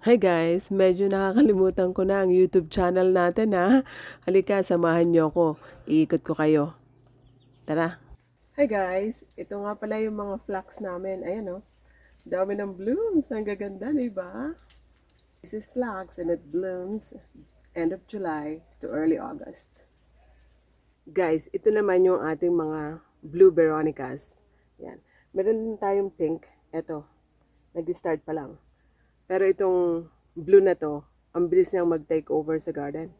Hi guys, medyo nakakalimutan ko na ang YouTube channel natin ha. Halika, samahan niyo ako. Iikot ko kayo. Tara. Hi guys, ito nga pala yung mga flax namin. Ayan oh. Dami ng blooms. Ang gaganda, di ba? This is flax and it blooms end of July to early August. Guys, ito naman yung ating mga blue veronicas. Yan. Meron din tayong pink. Ito. Nag-start pa lang. Pero itong blue na to, ang bilis niyang mag-take over sa garden.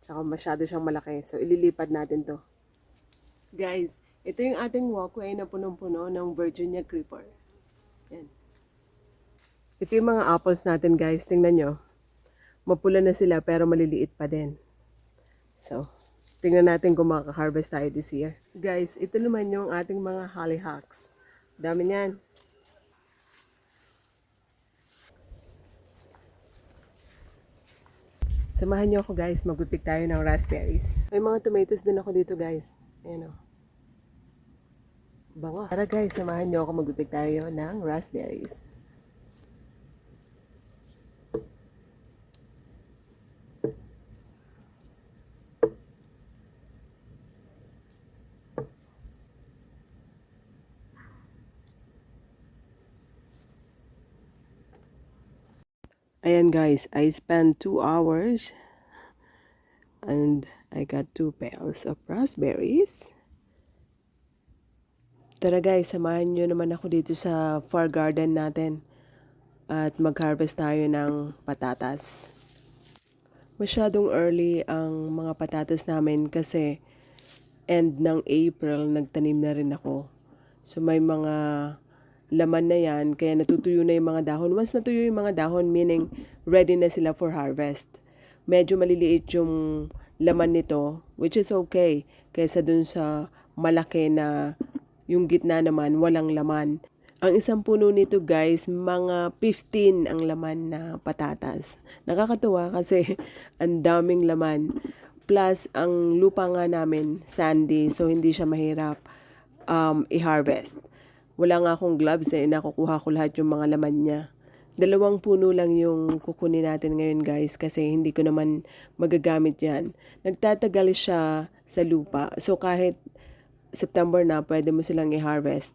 Tsaka masyado siyang malaki. So, ililipad natin to. Guys, ito yung ating walkway na punong-puno ng Virginia Creeper. Yan. Ito yung mga apples natin, guys. Tingnan nyo. Mapula na sila pero maliliit pa din. So, tingnan natin kung makaka-harvest tayo this year. Guys, ito naman yung ating mga hollyhocks. Dami niyan. Samahan niyo ako guys, magpipik tayo ng raspberries. May mga tomatoes din ako dito guys. Ayan o. Bango. Tara guys, samahan niyo ako magpipik tayo ng raspberries. Ayan guys, I spent two hours and I got two pails of raspberries. Tara guys, samahan nyo naman ako dito sa far garden natin at mag-harvest tayo ng patatas. Masyadong early ang mga patatas namin kasi end ng April nagtanim na rin ako. So may mga laman na yan, kaya natutuyo na yung mga dahon. Once natuyo yung mga dahon, meaning ready na sila for harvest. Medyo maliliit yung laman nito, which is okay, kaysa dun sa malaki na yung gitna naman, walang laman. Ang isang puno nito guys, mga 15 ang laman na patatas. Nakakatuwa kasi ang daming laman. Plus, ang lupa nga namin, sandy, so hindi siya mahirap um, i-harvest. Wala nga akong gloves eh, nakukuha ko lahat yung mga laman niya. Dalawang puno lang yung kukunin natin ngayon guys kasi hindi ko naman magagamit yan. Nagtatagal siya sa lupa. So kahit September na, pwede mo silang i-harvest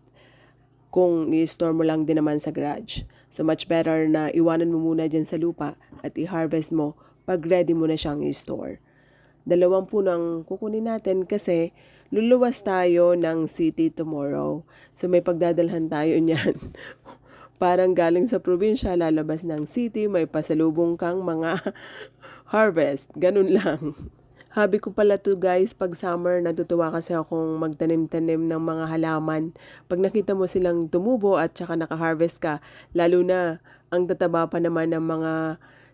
kung i-store mo lang din naman sa garage. So much better na iwanan mo muna dyan sa lupa at i-harvest mo pag ready mo na siyang i-store. Dalawang puno ang kukunin natin kasi luluwas tayo ng city tomorrow. So may pagdadalhan tayo niyan. Parang galing sa probinsya, lalabas ng city, may pasalubong kang mga harvest. Ganun lang. Habi ko pala to guys, pag summer, natutuwa kasi akong magtanim-tanim ng mga halaman. Pag nakita mo silang tumubo at saka naka-harvest ka, lalo na ang tataba pa naman ng mga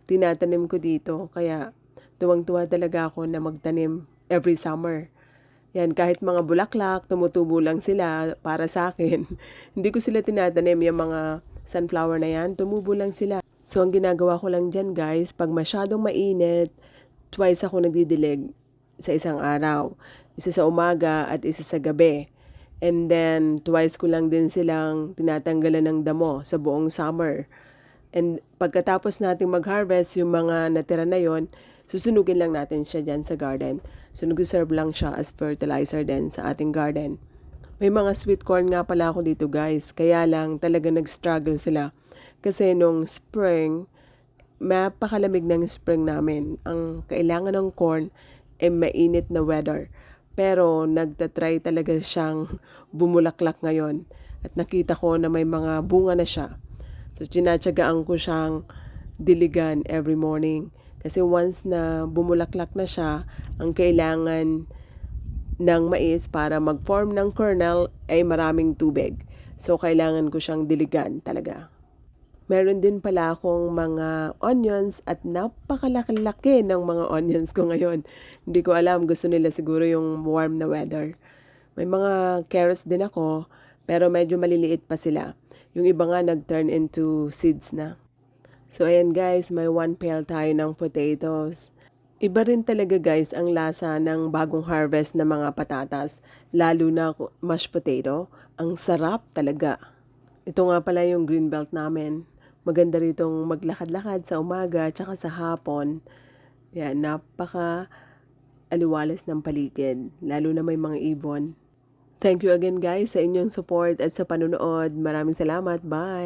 tinatanim ko dito. Kaya tuwang-tuwa talaga ako na magtanim every summer. Yan, kahit mga bulaklak, tumutubo lang sila para sa akin. Hindi ko sila tinatanim, yung mga sunflower na yan, tumubo lang sila. So, ang ginagawa ko lang dyan guys, pag masyadong mainit, twice ako nagdidilig sa isang araw. Isa sa umaga at isa sa gabi. And then, twice ko lang din silang tinatanggalan ng damo sa buong summer. And pagkatapos nating mag-harvest, yung mga natira na yon, susunugin lang natin siya dyan sa garden. So, nag-serve lang siya as fertilizer din sa ating garden. May mga sweet corn nga pala ako dito guys. Kaya lang talaga nag-struggle sila. Kasi nung spring, mapakalamig ng spring namin. Ang kailangan ng corn ay mainit na weather. Pero nagtatry talaga siyang bumulaklak ngayon. At nakita ko na may mga bunga na siya. So, tinatsagaan ko siyang diligan every morning. Kasi once na bumulaklak na siya, ang kailangan ng mais para mag-form ng kernel ay maraming tubig. So, kailangan ko siyang diligan talaga. Meron din pala akong mga onions at napakalaki-laki ng mga onions ko ngayon. Hindi ko alam, gusto nila siguro yung warm na weather. May mga carrots din ako, pero medyo maliliit pa sila. Yung iba nga nag-turn into seeds na. So ayan guys, may one pail tayo ng potatoes. Iba rin talaga guys ang lasa ng bagong harvest na mga patatas, lalo na mashed potato. Ang sarap talaga. Ito nga pala yung green belt namin. Maganda ritong maglakad-lakad sa umaga tsaka sa hapon. Yan, napaka aliwalas ng paligid, lalo na may mga ibon. Thank you again guys sa inyong support at sa panunood. Maraming salamat. Bye!